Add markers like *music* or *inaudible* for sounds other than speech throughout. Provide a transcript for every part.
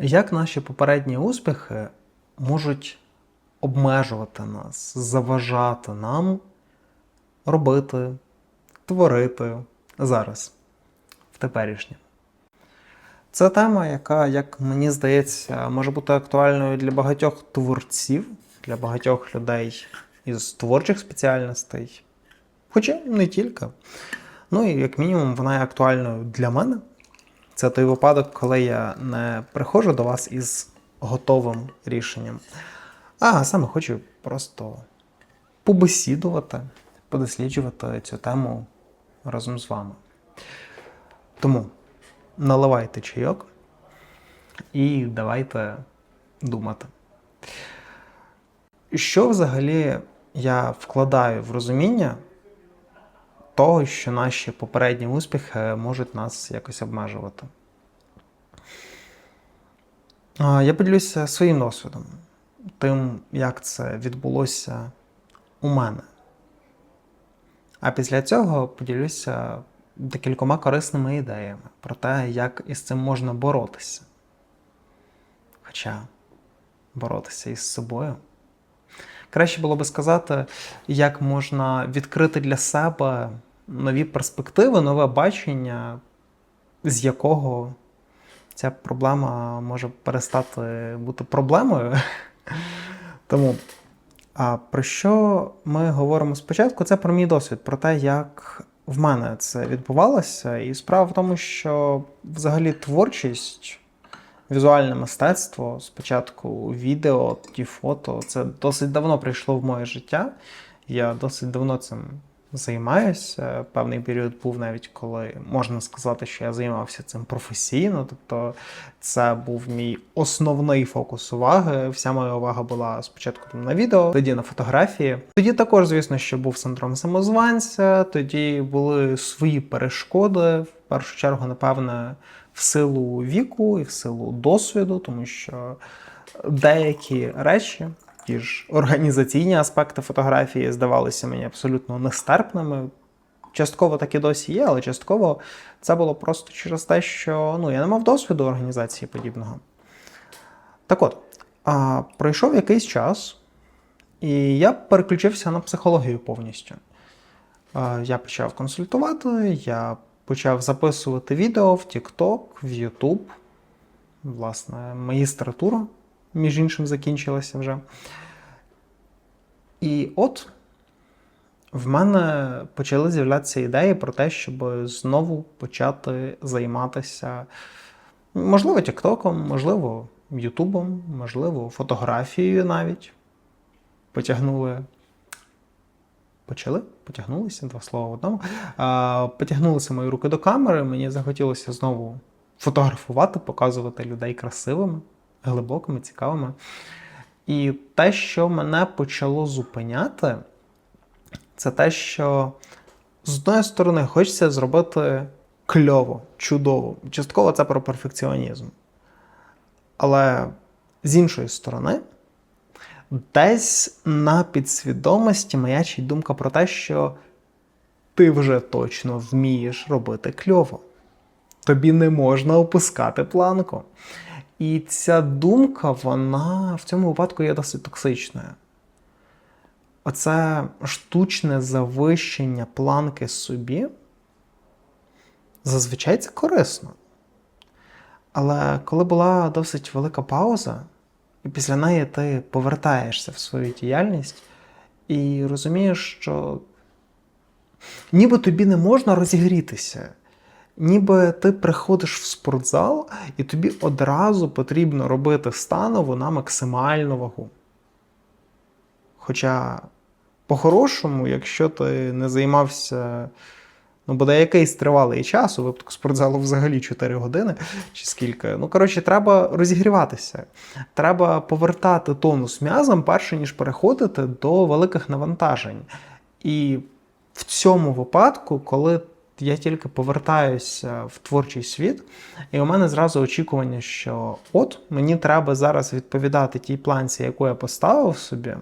Як наші попередні успіхи можуть обмежувати нас, заважати нам робити, творити зараз, в теперішнє? Це тема, яка, як мені здається, може бути актуальною для багатьох творців, для багатьох людей із творчих спеціальностей. Хоча не тільки. Ну і як мінімум, вона є актуальною для мене. Це той випадок, коли я не приходжу до вас із готовим рішенням, а саме хочу просто побесідувати, подосліджувати цю тему разом з вами. Тому наливайте чайок і давайте думати. Що взагалі я вкладаю в розуміння того, що наші попередні успіхи можуть нас якось обмежувати? Я поділюся своїм досвідом, тим, як це відбулося у мене. А після цього поділюся декількома корисними ідеями про те, як із цим можна боротися. Хоча боротися із собою. Краще було би сказати, як можна відкрити для себе нові перспективи, нове бачення, з якого ця проблема може перестати бути проблемою. *laughs* Тому, а про що ми говоримо спочатку? Це про мій досвід, про те, як в мене це відбувалося. І справа в тому, що взагалі творчість, візуальне мистецтво, спочатку відео, тоді фото, це досить давно прийшло в моє життя. Я досить давно цим займаюся. Певний період був навіть коли можна сказати, що я займався цим професійно. Тобто це був мій основний фокус уваги. Вся моя увага була спочатку там на відео, тоді на фотографії. Тоді також, звісно, що був синдром самозванця, тоді були свої перешкоди. В першу чергу, напевне, в силу віку і в силу досвіду, тому що деякі речі ті ж організаційні аспекти фотографії здавалися мені абсолютно нестерпними. Частково так і досі є, але частково це було просто через те, що ну, я не мав досвіду організації подібного. Так от, а, пройшов якийсь час, і я переключився на психологію повністю. А, я почав консультувати, я почав записувати відео в TikTok, в YouTube. Власне, магістратура між іншим, закінчилася вже. І от в мене почали з'являтися ідеї про те, щоб знову почати займатися, можливо, Тіктоком, можливо, Ютубом, можливо, фотографією навіть. Потягнули. Почали? Потягнулися, два слова в одному. Потягнулися мої руки до камери, мені захотілося знову фотографувати, показувати людей красивими глибокими, цікавими. І те, що мене почало зупиняти, це те, що з одної сторони хочеться зробити кльово, чудово. Частково це про перфекціонізм. Але з іншої сторони, десь на підсвідомості маячить думка про те, що ти вже точно вмієш робити кльово. Тобі не можна опускати планку. І ця думка, вона в цьому випадку є досить токсичною. Оце штучне завищення планки собі зазвичай це корисно. Але коли була досить велика пауза, і після неї ти повертаєшся в свою діяльність і розумієш, що ніби тобі не можна розігрітися ніби ти приходиш в спортзал, і тобі одразу потрібно робити станову на максимальну вагу. Хоча, по-хорошому, якщо ти не займався, ну, буде якийсь тривалий час, у випадку спортзалу взагалі 4 години чи скільки. Ну, коротше, треба розігріватися. Треба повертати тонус м'язом, перше ніж переходити до великих навантажень. І в цьому випадку, коли я тільки повертаюся в творчий світ, і у мене зразу очікування, що от мені треба зараз відповідати тій планці, яку я поставив собі.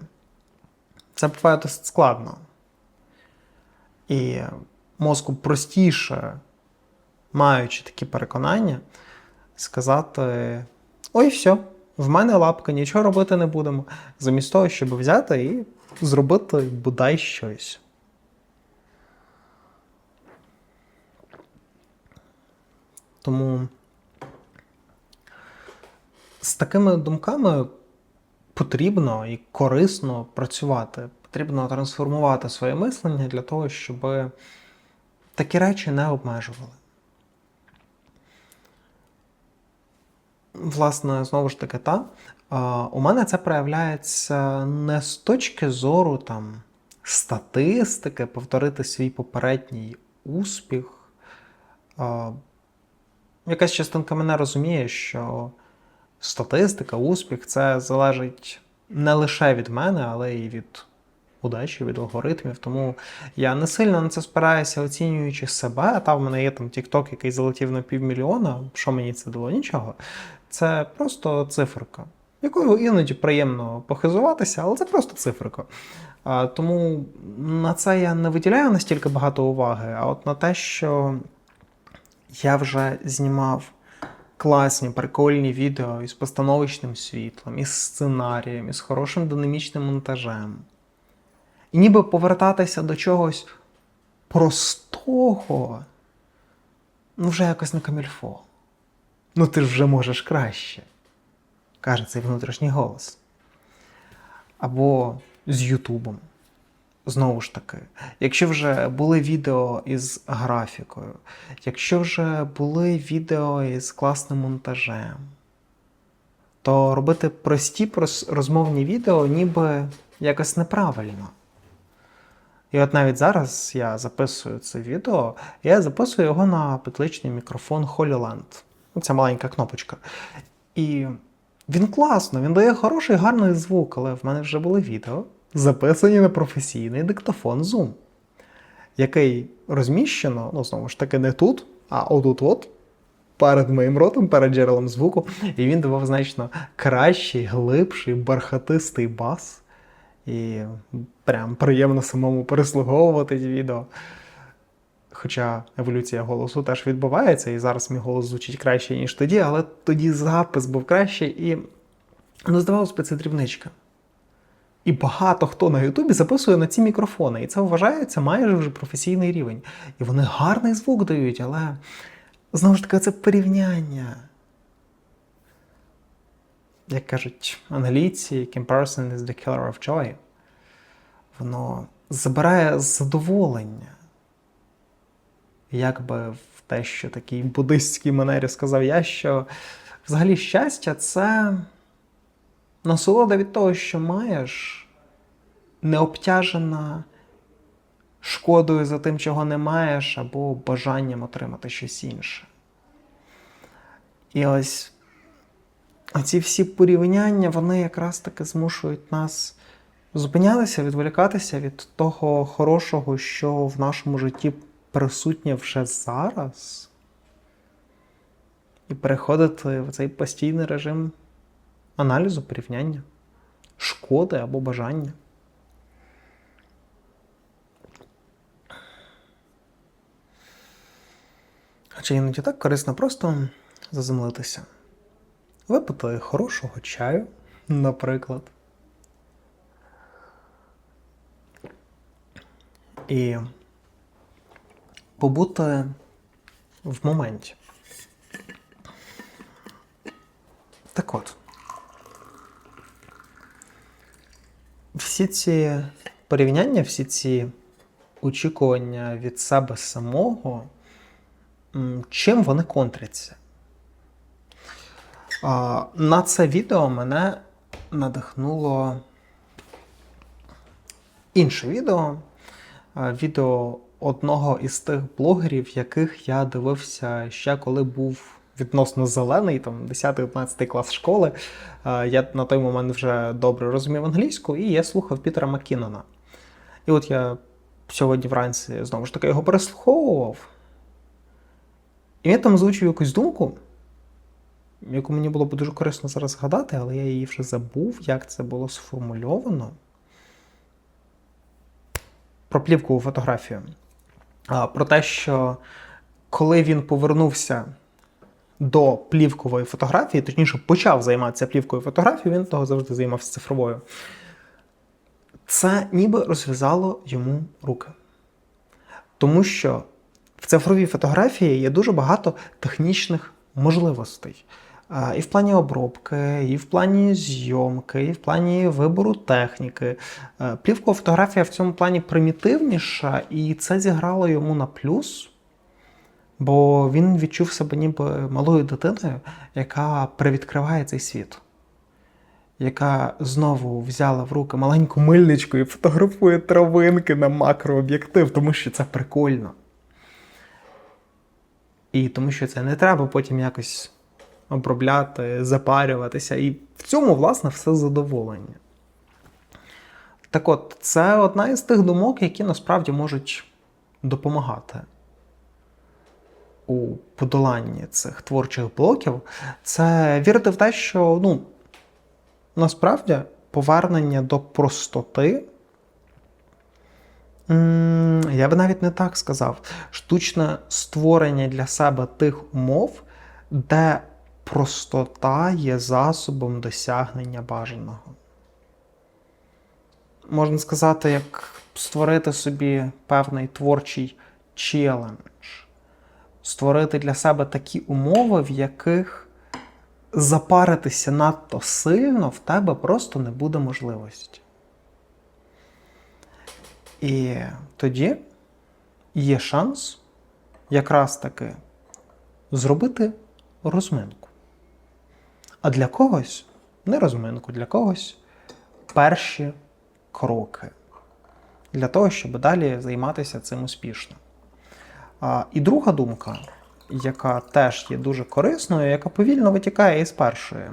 Це буває досить складно. І мозку простіше, маючи такі переконання, сказати: Ой, все, в мене лапка, нічого робити не будемо. Замість того, щоб взяти і зробити бодай щось. Тому з такими думками потрібно і корисно працювати. Потрібно трансформувати своє мислення для того, щоб такі речі не обмежували. Власне, знову ж таки, та, у мене це проявляється не з точки зору там, статистики, повторити свій попередній успіх. Якась частинка мене розуміє, що статистика, успіх це залежить не лише від мене, але й від удачі, від алгоритмів. Тому я не сильно на це спираюся, оцінюючи себе. А там в мене є там TikTok, який залетів на півмільйона. Що мені це дало? Нічого. Це просто циферка, якою іноді приємно похизуватися, але це просто циферка. Тому на це я не виділяю настільки багато уваги, а от на те, що я вже знімав класні, прикольні відео із постановочним світлом, із сценарієм, із хорошим динамічним монтажем. І ніби повертатися до чогось простого, ну вже якось не камільфо. Ну ти ж вже можеш краще, каже цей внутрішній голос. Або з Ютубом. Знову ж таки, якщо вже були відео із графікою, якщо вже були відео із класним монтажем, то робити прості розмовні відео ніби якось неправильно. І от навіть зараз я записую це відео, я записую його на петличний мікрофон Holyland. Ця маленька кнопочка. І він класно, він дає хороший, гарний звук, але в мене вже були відео, записані на професійний диктофон Zoom, який розміщено, ну знову ж таки, не тут, а отут от. Перед моїм ротом, перед джерелом звуку, і він давав значно кращий, глибший, бархатистий бас. І прям приємно самому переслуговувати відео. Хоча еволюція голосу теж відбувається, і зараз мій голос звучить краще, ніж тоді, але тоді запис був кращий, і ну, здавалося б, це дрібничка. І багато хто на Ютубі записує на ці мікрофони, і це вважається майже вже професійний рівень. І вони гарний звук дають, але знову ж таки, це порівняння. Як кажуть англійці, comparison is the killer of joy. Воно забирає задоволення. Як би в те, що такій буддистській манері сказав я, що взагалі щастя це насолода від того, що маєш, не обтяжена шкодою за тим, чого не маєш, або бажанням отримати щось інше. І ось оці всі порівняння, вони якраз таки змушують нас зупинятися, відволікатися від того хорошого, що в нашому житті присутнє вже зараз, і переходити в цей постійний режим аналізу, порівняння, шкоди або бажання. Хоча іноді так корисно просто заземлитися. Випити хорошого чаю, наприклад. І побути в моменті. Так от. Всі ці порівняння, всі ці очікування від себе самого, чим вони контряться? На це відео мене надихнуло інше відео. Відео одного із тих блогерів, яких я дивився ще коли був відносно зелений, там 10-11 клас школи. Я на той момент вже добре розумів англійську, і я слухав Пітера Маккінона. І от я сьогодні вранці знову ж таки його переслуховував. І він там озвучив якусь думку, яку мені було б дуже корисно зараз згадати, але я її вже забув, як це було сформульовано. Про плівкову фотографію. Про те, що коли він повернувся до плівкової фотографії, точніше, почав займатися плівковою фотографією, він того завжди займався цифровою. Це ніби розв'язало йому руки. Тому що в цифровій фотографії є дуже багато технічних можливостей. І в плані обробки, і в плані зйомки, і в плані вибору техніки. Плівкова фотографія в цьому плані примітивніша, і це зіграло йому на плюс, бо він відчув себе ніби малою дитиною, яка привідкриває цей світ, яка знову взяла в руки маленьку мильничку і фотографує травинки на макрооб'єктив, тому що це прикольно. І тому що це не треба потім якось обробляти, запарюватися. І в цьому, власне, все задоволення. Так от, це одна із тих думок, які насправді можуть допомагати у подоланні цих творчих блоків. Це вірити в те, що ну, насправді повернення до простоти. Я би навіть не так сказав. Штучне створення для себе тих умов, де простота є засобом досягнення бажаного. Можна сказати, як створити собі певний творчий челендж, створити для себе такі умови, в яких запаритися надто сильно в тебе просто не буде можливості. І тоді є шанс якраз таки зробити розминку. А для когось не розминку, для когось перші кроки для того, щоб далі займатися цим успішно. І друга думка, яка теж є дуже корисною, яка повільно витікає із першої,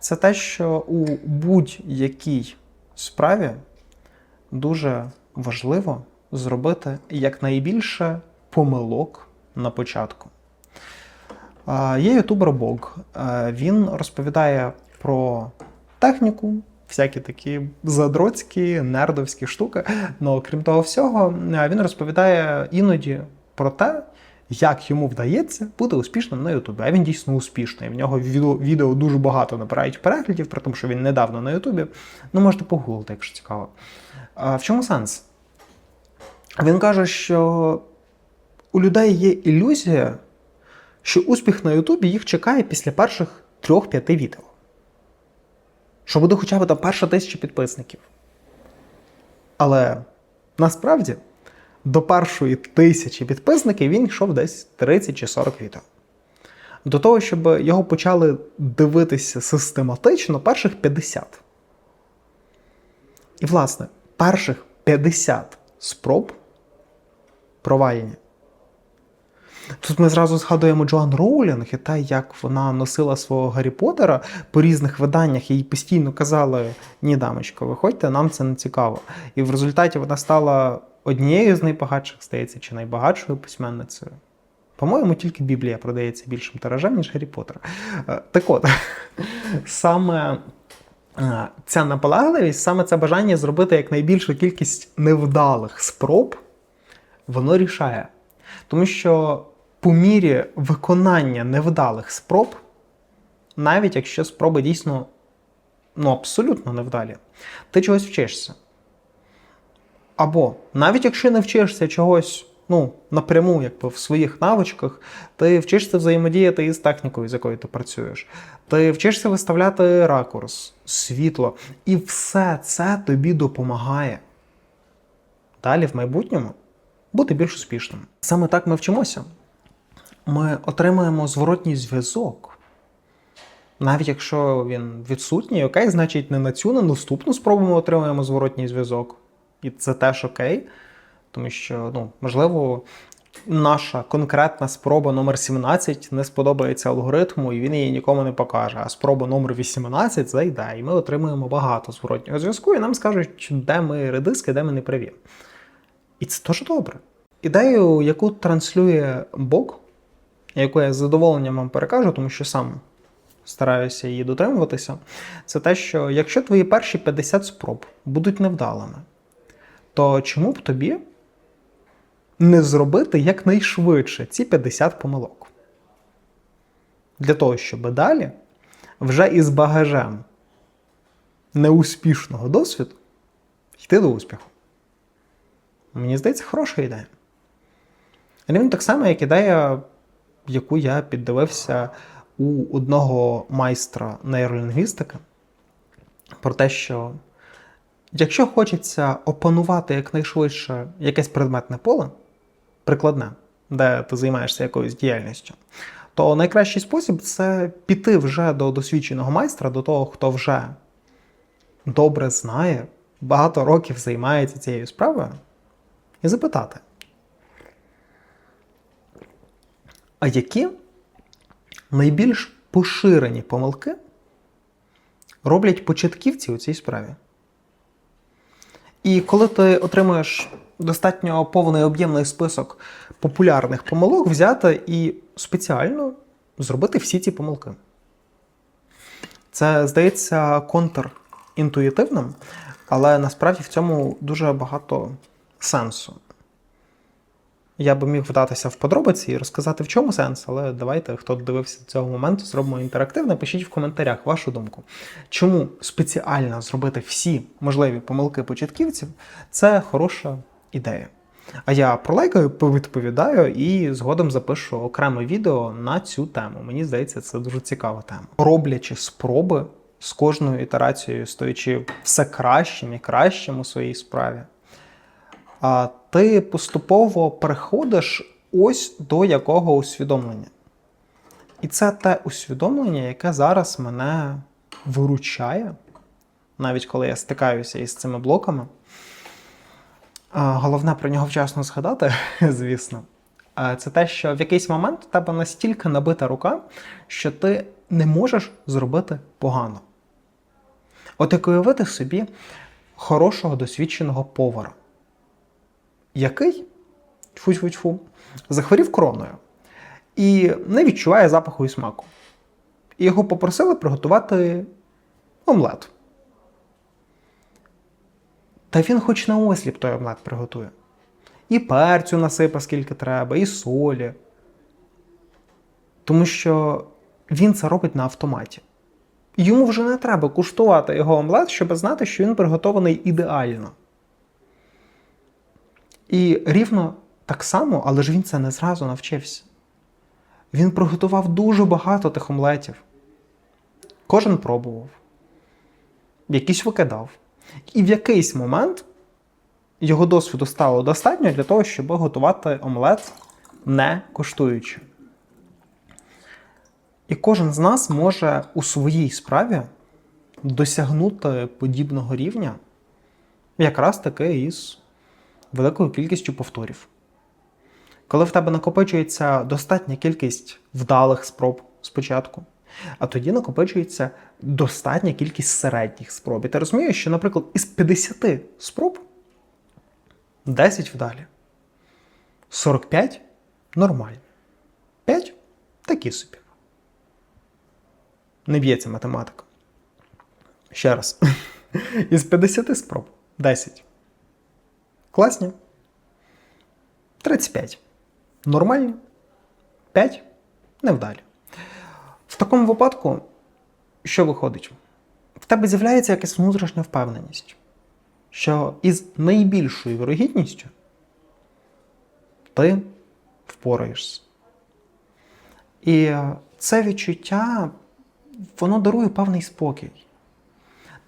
це те, що у будь-якій справі дуже важливо зробити якнайбільше помилок на початку. Є ютубер Бог. Е, Він розповідає про техніку, всякі такі задроцькі, нердовські штуки. Ну, крім того всього, е, він розповідає іноді про те, як йому вдається бути успішним на Ютубі. А він дійсно успішний. В нього відео, дуже багато набирають переглядів, при тому, що він недавно на Ютубі. Ну, можете погуглити, якщо цікаво. А В чому сенс? Він каже, що у людей є ілюзія, що успіх на Ютубі їх чекає після перших трьох-п'яти відео. Що буде хоча б там перша тисяча підписників. Але насправді до першої тисячі підписників він йшов десь 30 чи 40 відео. До того, щоб його почали дивитися систематично, перших 50. І, власне, перших 50 спроб провальні. Тут ми зразу згадуємо Джоан Роулінг і те, як вона носила свого Гаррі Поттера по різних виданнях, їй постійно казали: ні, дамочко, виходьте, нам це не цікаво. І в результаті вона стала однією з найбагатших, здається, чи найбагатшою письменницею. По-моєму, тільки Біблія продається більшим тиражем, ніж Гаррі Поттер. Е, Так от, *laughs* саме е, ця наполегливість, саме це бажання зробити якнайбільшу кількість невдалих спроб, воно рішає. Тому що по мірі виконання невдалих спроб, навіть якщо спроби дійсно ну, абсолютно невдалі, ти чогось вчишся. Або навіть якщо не вчишся чогось ну, напряму, якби в своїх навичках, ти вчишся взаємодіяти із технікою, з якою ти працюєш. Ти вчишся виставляти ракурс, світло. І все це тобі допомагає. Далі в майбутньому бути більш успішним. Саме так ми вчимося. Ми отримуємо зворотній зв'язок. Навіть якщо він відсутній, окей, значить не на цю, на наступну спробу ми отримуємо зворотній зв'язок. І це теж окей. Тому що, ну, можливо, наша конкретна спроба номер 17 не сподобається алгоритму, і він її нікому не покаже. А спроба номер 18 зайде, і ми отримуємо багато зворотнього зв'язку, і нам скажуть, де ми редиски, де ми не праві. І це теж добре. Ідею, яку транслює Бог, яку я з задоволенням вам перекажу, тому що сам стараюся її дотримуватися, це те, що якщо твої перші 50 спроб будуть невдалими, то чому б тобі не зробити якнайшвидше ці 50 помилок? для того, щоб далі вже із багажем неуспішного досвіду йти до успіху. Мені здається, хороша ідея. Рівно так само, як ідея, яку я піддивився у одного майстра нейролінгвістики, про те, що якщо хочеться опанувати якнайшвидше якесь предметне поле, прикладне, де ти займаєшся якоюсь діяльністю, то найкращий спосіб це піти вже до досвідченого майстра, до того, хто вже добре знає, багато років займається цією справою, і запитати. А які найбільш поширені помилки роблять початківці у цій справі? І коли ти отримуєш достатньо повний об'ємний список популярних помилок, взяти і спеціально зробити всі ці помилки. Це здається контрінтуїтивним, але насправді в цьому дуже багато сенсу. Я би міг вдатися в подробиці і розказати, в чому сенс, але давайте, хто дивився до цього моменту, зробимо інтерактивно. Пишіть в коментарях вашу думку. Чому спеціально зробити всі можливі помилки початківців це хороша ідея. А я пролайкаю, повідповідаю і згодом запишу окреме відео на цю тему. Мені здається, це дуже цікава тема. Роблячи спроби з кожною ітерацією, стоячи все кращим і кращим у своїй справі. А ти поступово переходиш ось до якого усвідомлення. І це те усвідомлення, яке зараз мене виручає, навіть коли я стикаюся із цими блоками. Головне про нього вчасно згадати, *laughs* звісно. Це те, що в якийсь момент у тебе настільки набита рука, що ти не можеш зробити погано. От як уявити собі хорошого досвідченого повара який тьфу-тьфу-тьфу, захворів короною і не відчуває запаху і смаку. І його попросили приготувати омлет. Та він хоч на осліп той омлет приготує. І перцю насипа скільки треба, і солі. Тому що він це робить на автоматі. Йому вже не треба куштувати його омлет, щоб знати, що він приготований ідеально. І рівно так само, але ж він це не зразу навчився. Він приготував дуже багато тих омлетів. Кожен пробував, якийсь викидав. І в якийсь момент його досвіду стало достатньо для того, щоб готувати омлет не коштуючи. І кожен з нас може у своїй справі досягнути подібного рівня, якраз таки із великою кількістю повторів. Коли в тебе накопичується достатня кількість вдалих спроб спочатку, а тоді накопичується достатня кількість середніх спроб. І ти розумієш, що, наприклад, із 50 спроб 10 вдалі, 45 нормальні, 5 такі собі. Не б'ється математика. Ще раз. *laughs* Із 50 спроб 10 Класні. 35. Нормальні. 5. Невдалі. В такому випадку, що виходить? В тебе з'являється якась внутрішня впевненість, що із найбільшою вирогідністю ти впораєшся. І це відчуття, воно дарує певний спокій.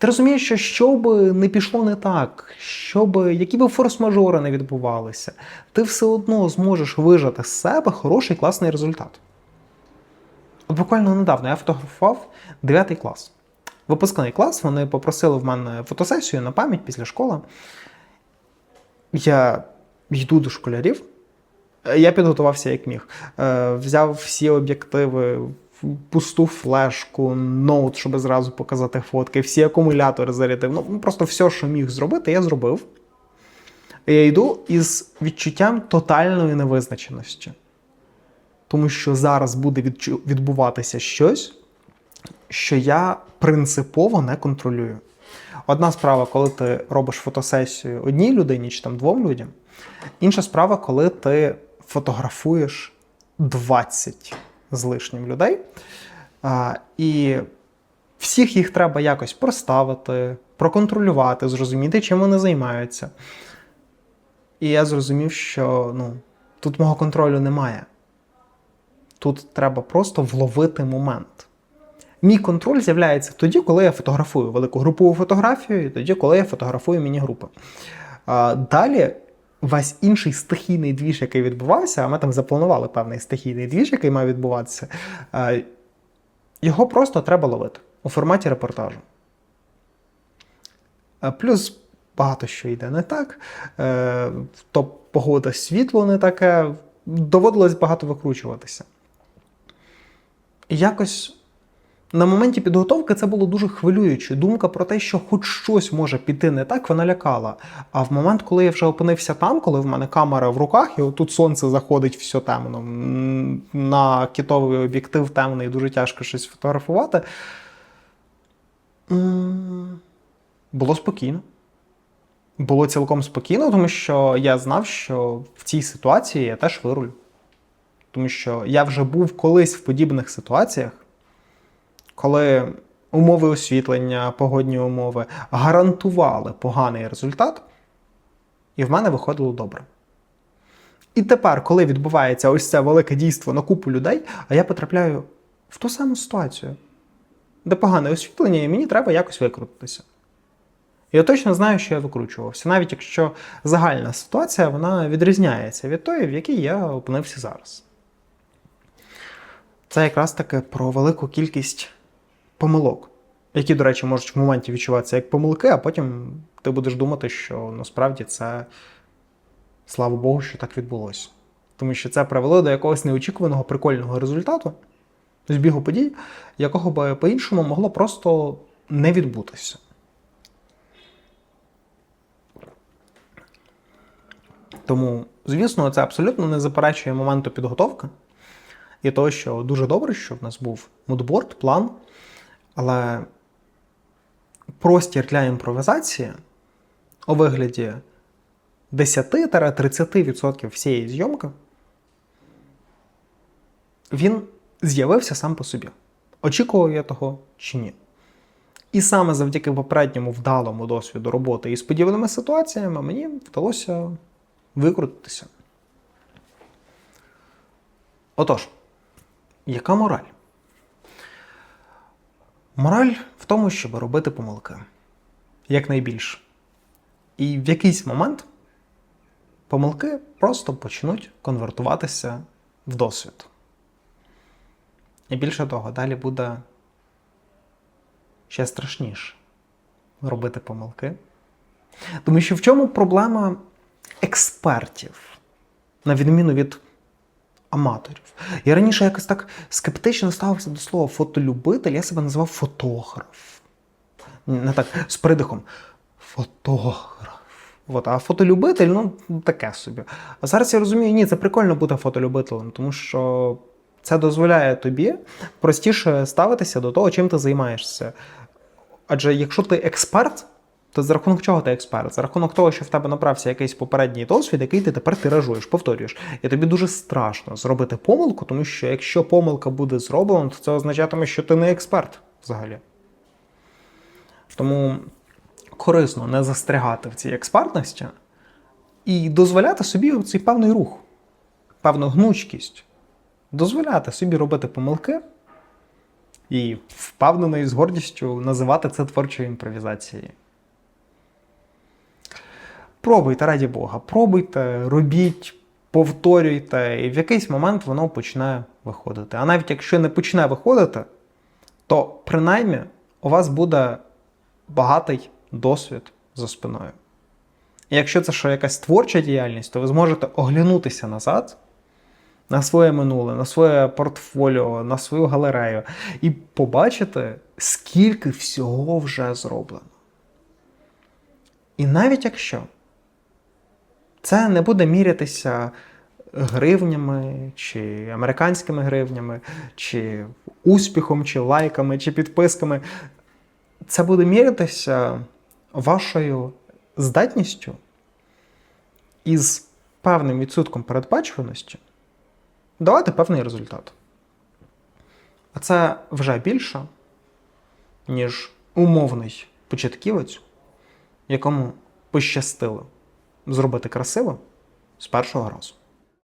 Ти розумієш, що що би не пішло не так, що би, які би форс-мажори не відбувалися, ти все одно зможеш вижати з себе хороший класний результат. От буквально недавно я фотографував 9 клас. Випускний клас, вони попросили в мене фотосесію на пам'ять після школи. Я йду до школярів. Я підготувався як міг. Е, взяв всі об'єктиви пусту флешку, ноут, щоб зразу показати фотки, всі акумулятори зарядив. Ну, просто все, що міг зробити, я зробив. Я йду із відчуттям тотальної невизначеності. Тому що зараз буде відбуватися щось, що я принципово не контролюю. Одна справа, коли ти робиш фотосесію одній людині чи там двом людям. Інша справа, коли ти фотографуєш 20 з лишнім людей. А, і всіх їх треба якось проставити, проконтролювати, зрозуміти, чим вони займаються. І я зрозумів, що ну, тут мого контролю немає. Тут треба просто вловити момент. Мій контроль з'являється тоді, коли я фотографую велику групову фотографію, і тоді, коли я фотографую міні-групи. Далі весь інший стихійний двіж, який відбувався, а ми там запланували певний стихійний двіж, який має відбуватися, його просто треба ловити у форматі репортажу. Плюс багато що йде не так. Е, То погода світло не таке. Доводилось багато викручуватися. Якось на моменті підготовки це було дуже хвилююче. Думка про те, що хоч щось може піти не так, вона лякала. А в момент, коли я вже опинився там, коли в мене камера в руках, і отут сонце заходить все темно, на кітовий об'єктив темний, дуже тяжко щось фотографувати. Було спокійно. Було цілком спокійно, тому що я знав, що в цій ситуації я теж вирулю. Тому що я вже був колись в подібних ситуаціях, коли умови освітлення, погодні умови гарантували поганий результат, і в мене виходило добре. І тепер, коли відбувається ось це велике дійство на купу людей, а я потрапляю в ту саму ситуацію, де погане освітлення, і мені треба якось викрутитися. Я точно знаю, що я викручувався, навіть якщо загальна ситуація вона відрізняється від тої, в якій я опинився зараз. Це якраз таки про велику кількість помилок, які, до речі, можуть в моменті відчуватися як помилки, а потім ти будеш думати, що насправді це слава Богу, що так відбулося. Тому що це привело до якогось неочікуваного прикольного результату, збігу подій, якого би по-іншому могло просто не відбутися. Тому, звісно, це абсолютно не заперечує моменту підготовки і того, що дуже добре, що в нас був мудборд, план, але простір для імпровізації у вигляді 10-30% всієї зйомки, він з'явився сам по собі. Очікував я того чи ні. І саме завдяки попередньому вдалому досвіду роботи із подібними ситуаціями мені вдалося викрутитися. Отож, яка мораль? Мораль в тому, щоб робити помилки якнайбільше. І в якийсь момент помилки просто почнуть конвертуватися в досвід. І більше того, далі буде ще страшніше робити помилки. Тому що в чому проблема експертів, на відміну від аматорів? Я раніше якось так скептично ставився до слова фотолюбитель, я себе називав фотограф. Не так, з придихом. Фотограф. От, а фотолюбитель, ну, таке собі. А зараз я розумію, ні, це прикольно бути фотолюбителем, тому що це дозволяє тобі простіше ставитися до того, чим ти займаєшся. Адже якщо ти експерт, то за рахунок чого ти експерт? За рахунок того, що в тебе набрався якийсь попередній досвід, який ти тепер тиражуєш, повторюєш. І тобі дуже страшно зробити помилку, тому що якщо помилка буде зроблена, то це означатиме, що ти не експерт взагалі. Тому корисно не застрягати в цій експертності і дозволяти собі цей певний рух, певну гнучкість, дозволяти собі робити помилки і впевнено і з гордістю називати це творчою імпровізацією. Пробуйте, раді Бога, пробуйте, робіть, повторюйте, і в якийсь момент воно почне виходити. А навіть якщо не почне виходити, то принаймні у вас буде багатий досвід за спиною. І якщо це що якась творча діяльність, то ви зможете оглянутися назад на своє минуле, на своє портфоліо, на свою галерею і побачити, скільки всього вже зроблено. І навіть якщо це не буде мірятися гривнями, чи американськими гривнями, чи успіхом, чи лайками, чи підписками, це буде мірятися вашою здатністю із певним відсотком передбачуваності давати певний результат. А це вже більше, ніж умовний початківець, якому пощастило зробити красиво з першого разу.